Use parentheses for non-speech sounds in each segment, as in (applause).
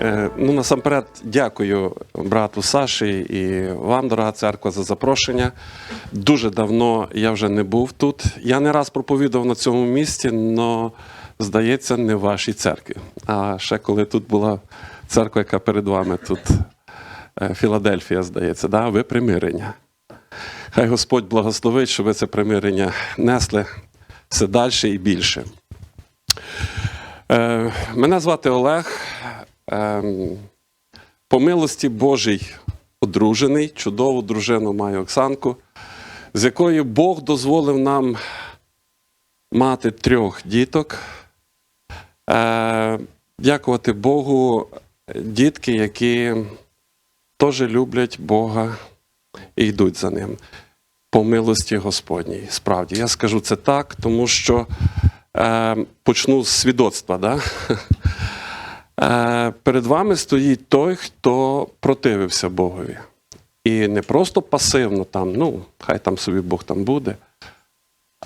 Е, Ну, насамперед, дякую брату Саші і вам, дорога церква, за запрошення. Дуже давно я вже не був тут. Я не раз проповідав на цьому місці, але, здається, не в вашій церкві. А ще коли тут була церква, яка перед вами тут, е, Філадельфія, здається, да? ви примирення. Хай Господь благословить, щоб ви це примирення несли все далі і більше. Е, Мене звати Олег. Ем, По милості Божій одружений, чудову дружину маю Оксанку, з якою Бог дозволив нам мати трьох діток. Е, Дякувати Богу, дітки, які теж люблять Бога і йдуть за ним. По милості Господній. Справді, я скажу це так, тому що е, почну з свідоцтва. Да? Е, перед вами стоїть той, хто противився Богові. І не просто пасивно там, ну, хай там собі Бог там буде,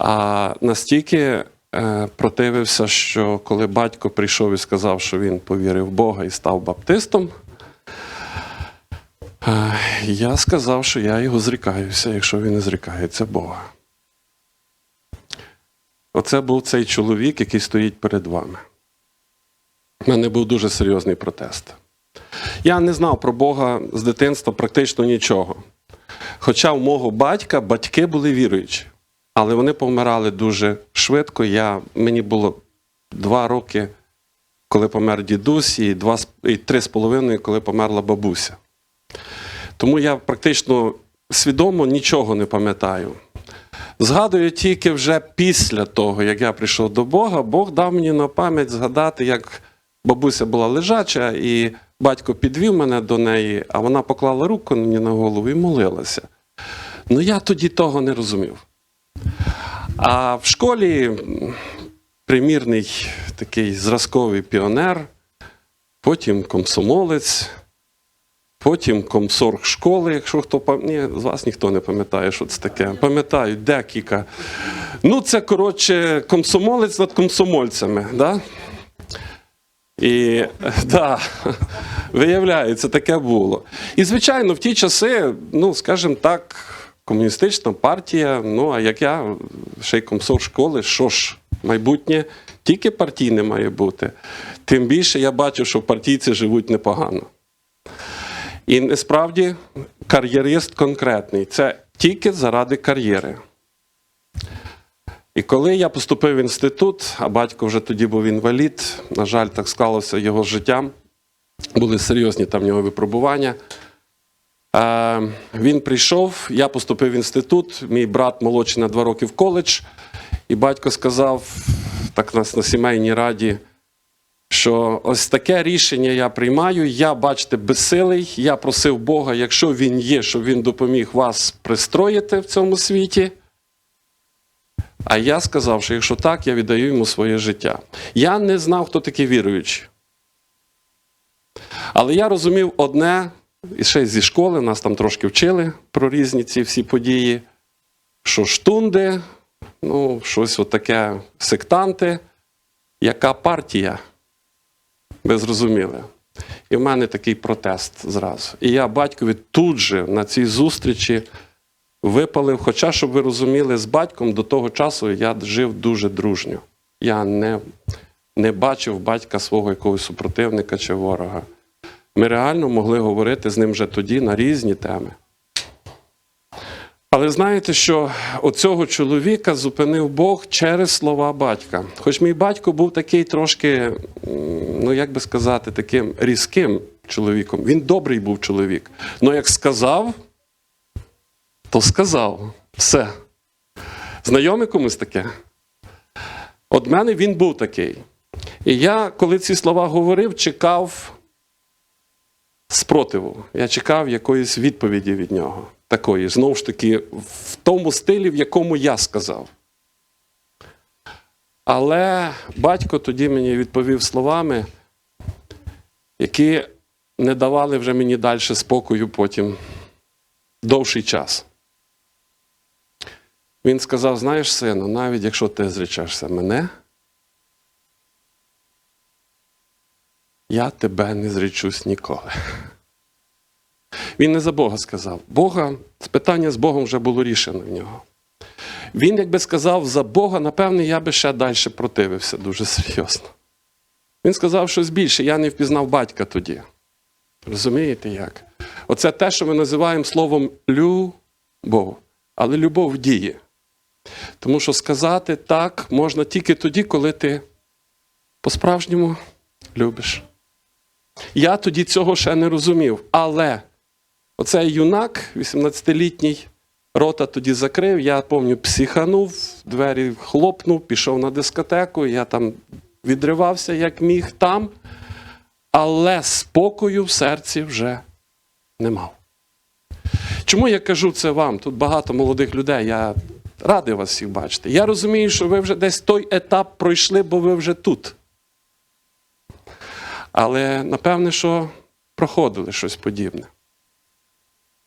а настільки е, противився, що коли батько прийшов і сказав, що він повірив в Бога і став баптистом, е, я сказав, що я його зрікаюся, якщо він не зрікається Бога. Оце був цей чоловік, який стоїть перед вами. У мене був дуже серйозний протест. Я не знав про Бога з дитинства практично нічого. Хоча у мого батька батьки були віруючі, але вони помирали дуже швидко. Я, мені було два роки, коли помер дідусь, і, два, і три з половиною, коли померла бабуся. Тому я практично свідомо нічого не пам'ятаю. Згадую тільки вже після того, як я прийшов до Бога, Бог дав мені на пам'ять згадати, як бабуся була лежача, і батько підвів мене до неї, а вона поклала руку мені на голову і молилася. Ну я тоді того не розумів. А в школі примірний такий зразковий піонер, потім комсомолець, Потім комсорг школи, якщо хто пам'ятає, з вас ніхто не пам'ятає, що це таке. Пам'ятаю, декілька. Ну, це, коротше, комсомолець над комсомольцями. Да? І (laughs) да, (laughs) виявляється, таке було. І, звичайно, в ті часи, ну, скажімо так, комуністична партія, ну, а як я, ще й комсор школи, що ж, майбутнє тільки партійне має бути. Тим більше я бачу, що партійці живуть непогано. І насправді кар'єрист конкретний це тільки заради кар'єри. І коли я поступив в інститут, а батько вже тоді був інвалід, на жаль, так склалося його з життям, були серйозні там в нього випробування. Е, він прийшов, я поступив в інститут, мій брат молодший на два роки в коледж, і батько сказав, так нас на сімейній раді, що ось таке рішення я приймаю. Я, бачите, безсилий. Я просив Бога, якщо він є, щоб він допоміг вас пристроїти в цьому світі. А я сказав, що якщо так, я віддаю йому своє життя. Я не знав, хто такі віруючі. Але я розумів одне, і ще зі школи, нас там трошки вчили про різні ці всі події, що штунди, ну, щось отаке сектанти, яка партія. Ви зрозуміли. І в мене такий протест зразу. І я батькові тут же на цій зустрічі випалив. Хоча, щоб ви розуміли, з батьком до того часу я жив дуже дружньо. Я не, не бачив батька свого якогось супротивника чи ворога. Ми реально могли говорити з ним вже тоді на різні теми. Але знаєте, що оцього чоловіка зупинив Бог через слова батька. Хоч мій батько був такий трошки, ну як би сказати, таким різким чоловіком. Він добрий був чоловік. Але як сказав, то сказав все. Знайоме комусь таке? От мене він був такий. І я, коли ці слова говорив, чекав спротиву. Я чекав якоїсь відповіді від нього. Такої, знову ж таки, в тому стилі, в якому я сказав. Але батько тоді мені відповів словами, які не давали вже мені далі спокою потім довший час. Він сказав: знаєш, сину, навіть якщо ти зречешся мене, я тебе не зречусь ніколи. Він не за Бога сказав. Бога, питання з Богом вже було рішено в нього. Він, якби сказав за Бога, напевне, я би ще далі противився дуже серйозно. Він сказав щось більше, я не впізнав батька тоді. Розумієте як? Оце те, що ми називаємо словом любов, але любов в дії. Тому що сказати так можна тільки тоді, коли ти по-справжньому любиш. Я тоді цього ще не розумів. Але оцей юнак, 18-літній, рота тоді закрив, я пам'ятаю, психанув, двері хлопнув, пішов на дискотеку, я там відривався, як міг там, але спокою в серці вже не мав. Чому я кажу це вам? Тут багато молодих людей. Я радий вас всіх бачити. Я розумію, що ви вже десь той етап пройшли, бо ви вже тут. Але напевне, що проходили щось подібне.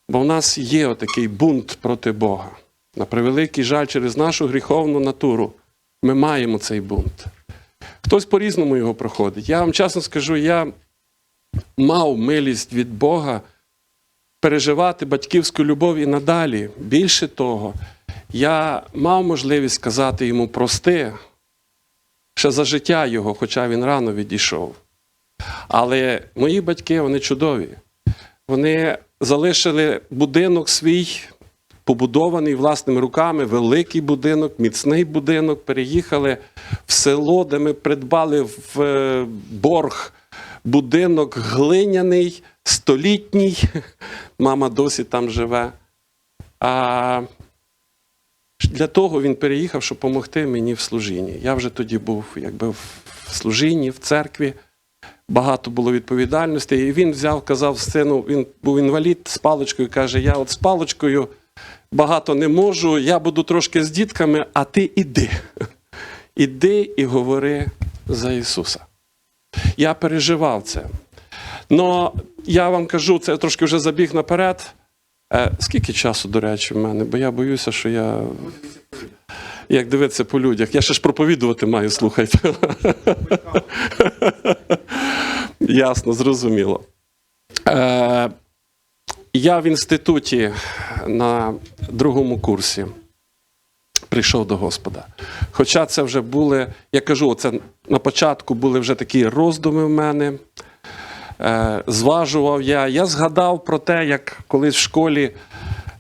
Бо в нас є отакий бунт проти Бога. На превеликий жаль, через нашу гріховну натуру ми маємо цей бунт. Хтось по-різному його проходить. Я вам чесно скажу, я мав милість від Бога переживати батьківську любов і надалі. Більше того, я мав можливість сказати йому прости ще за життя його, хоча він рано відійшов. Але мої батьки, вони чудові. Вони залишили будинок свій, побудований власними руками, великий будинок, міцний будинок. Переїхали в село, де ми придбали в е, борг будинок глиняний, столітній. (laughs) Мама досі там живе. А для того він переїхав, щоб допомогти мені в служінні. Я вже тоді був якби в служінні, в церкві. Багато було відповідальностей. І він взяв, казав сину, він був інвалід з паличкою, каже: Я от з паличкою багато не можу, я буду трошки з дітками, а ти іди. (laughs) Іди і говори за Ісуса. Я переживав це. Но я вам кажу, це трошки вже забіг наперед. Е, скільки часу, до речі, в мене? Бо я боюся, що я. Як дивитися по людях. Я ще ж проповідувати маю, слухайте. (laughs) Ясно, зрозуміло. Е, я в інституті на другому курсі прийшов до Господа. Хоча це вже були, я кажу, це на початку були вже такі роздуми в мене. Е, зважував я. Я згадав про те, як колись в школі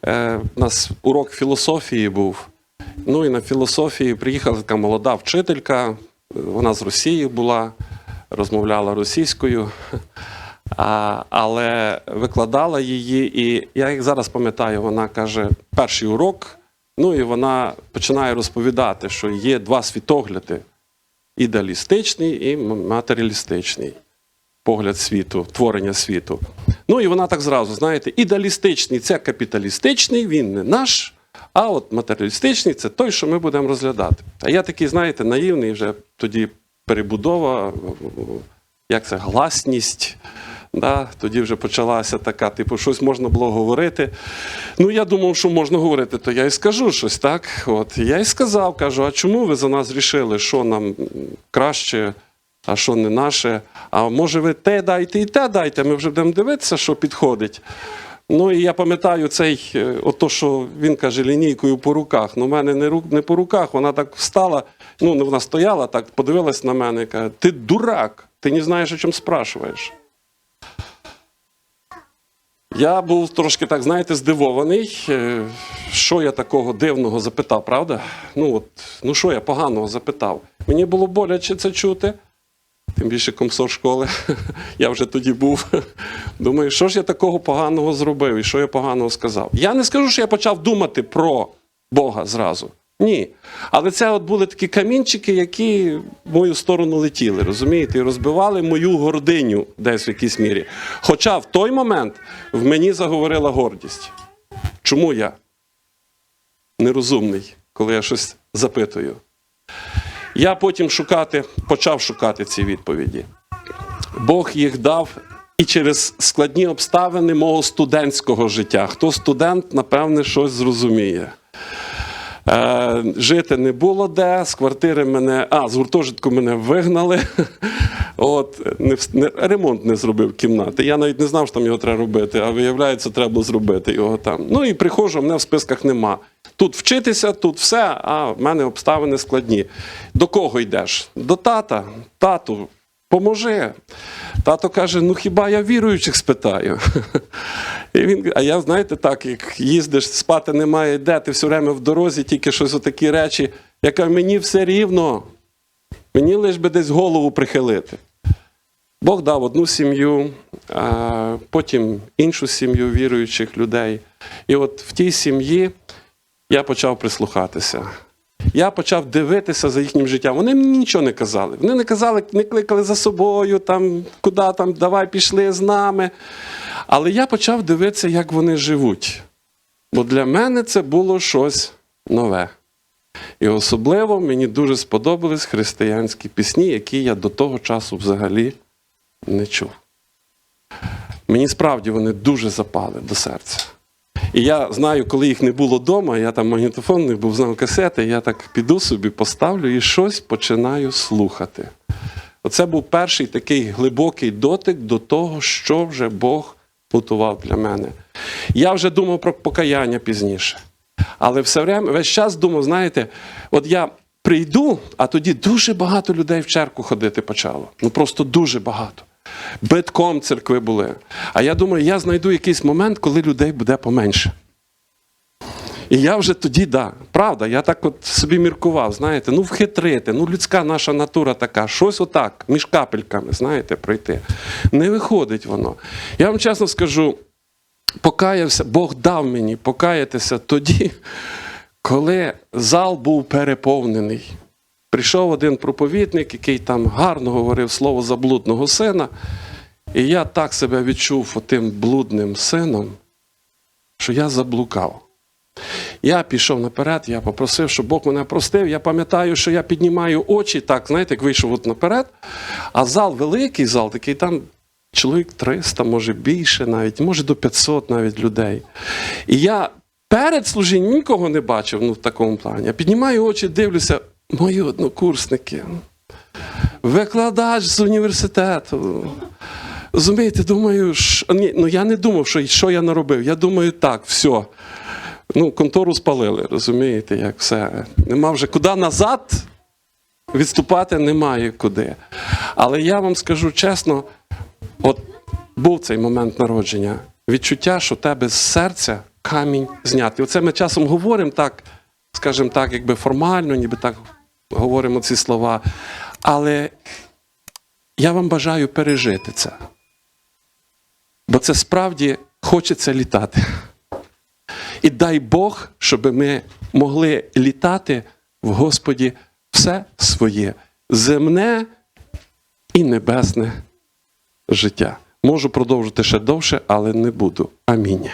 е, у нас урок філософії був. Ну і на філософії приїхала така молода вчителька, вона з Росії була, розмовляла російською, а, але викладала її. І я як зараз пам'ятаю, вона каже, перший урок, ну і вона починає розповідати, що є два світогляди: ідеалістичний і матеріалістичний погляд світу, творення світу. Ну і вона так зразу, знаєте, ідеалістичний це капіталістичний, він не наш. А от матеріалістичний це той, що ми будемо розглядати. А я такий, знаєте, наївний вже тоді перебудова, як це, гласність. Да, тоді вже почалася така, типу, щось можна було говорити. Ну, я думав, що можна говорити, то я і скажу щось, так? От, я і сказав, кажу, а чому ви за нас рішили, що нам краще, а що не наше? А може ви те дайте і те дайте, ми вже будемо дивитися, що підходить. Ну і я пам'ятаю цей, е, ото, що він каже, лінійкою по руках. Ну, в мене не, рук, не по руках, вона так встала, ну, не вона стояла так, подивилась на мене і каже, ти дурак, ти не знаєш, о чому спрашуєш. Я був трошки так, знаєте, здивований, е, що я такого дивного запитав, правда? Ну, от, ну що я поганого запитав? Мені було боляче це чути. Тим більше комсор школи. (laughs) Я вже тоді був. Думаю, що ж я такого поганого зробив і що я поганого сказав. Я не скажу, що я почав думати про Бога зразу. Ні. Але це от були такі камінчики, які в мою сторону летіли, розумієте, і розбивали мою гординю десь в якійсь мірі. Хоча в той момент в мені заговорила гордість. Чому я нерозумний, коли я щось запитую? Я потім шукати, почав шукати ці відповіді. Бог їх дав і через складні обставини мого студентського життя. Хто студент, напевне, щось зрозуміє. Е, жити не було де, з квартири мене, а, з гуртожитку мене вигнали. От, не, не, ремонт не зробив кімнати. Я навіть не знав, що там його треба робити, а виявляється, треба було зробити його там. Ну і приходжу, мене в списках нема. Тут вчитися, тут все, а в мене обставини складні. До кого йдеш? До тата. Тату, поможи. Тато каже: ну хіба я віруючих спитаю? (laughs) І він, а я, знаєте, так, як їздиш, спати немає, де ти все время в дорозі, тільки щось отакі речі. Я кажу, мені все рівно. Мені лиш би десь голову прихилити. Бог дав одну сім'ю, потім іншу сім'ю віруючих людей. І от в тій сім'ї я почав прислухатися. Я почав дивитися за їхнім життям. Вони мені нічого не казали. Вони не казали, не кликали за собою, там, куди там, давай пішли з нами. Але я почав дивитися, як вони живуть. Бо для мене це було щось нове. І особливо мені дуже сподобались християнські пісні, які я до того часу взагалі не чув. Мені справді вони дуже запали до серця. І я знаю, коли їх не було вдома, я там магнітофон не був, знав касети, я так піду собі, поставлю і щось починаю слухати. Оце був перший такий глибокий дотик до того, що вже Бог готував для мене. Я вже думав про покаяння пізніше. Але все время, весь час думав, знаєте, от я прийду, а тоді дуже багато людей в черку ходити почало. Ну просто дуже багато. Битком церкви були. А я думаю, я знайду якийсь момент, коли людей буде поменше. І я вже тоді, да, правда, я так от собі міркував, знаєте, ну вхитрити, ну людська наша натура така, щось отак, між капельками, знаєте, пройти. Не виходить воно. Я вам чесно скажу, покаявся, Бог дав мені покаятися тоді, коли зал був переповнений. Прийшов один проповідник, який там гарно говорив слово заблудного сина, і я так себе відчув тим блудним сином, що я заблукав. Я пішов наперед, я попросив, щоб Бог мене простив. Я пам'ятаю, що я піднімаю очі, так, знаєте, як вийшов от наперед, а зал великий зал, такий там чоловік 300, може більше навіть, може до 500 навіть людей. І я перед служінням нікого не бачив ну, в такому плані. Я піднімаю очі, дивлюся, мої однокурсники, викладач з університету. Розумієте, думаю, що... Ні, ну я не думав, що, що я наробив. Я думаю, так, все. Ну, контору спалили, розумієте, як все. Нема вже куди назад відступати немає куди. Але я вам скажу чесно, от був цей момент народження, відчуття, що в тебе з серця камінь знятий. Оце ми часом говоримо так, скажімо так, якби формально, ніби так говоримо ці слова. Але я вам бажаю пережити це. Бо це справді хочеться літати. І дай Бог, щоб ми могли літати в Господі все своє земне і небесне життя. Можу продовжити ще довше, але не буду. Амінь.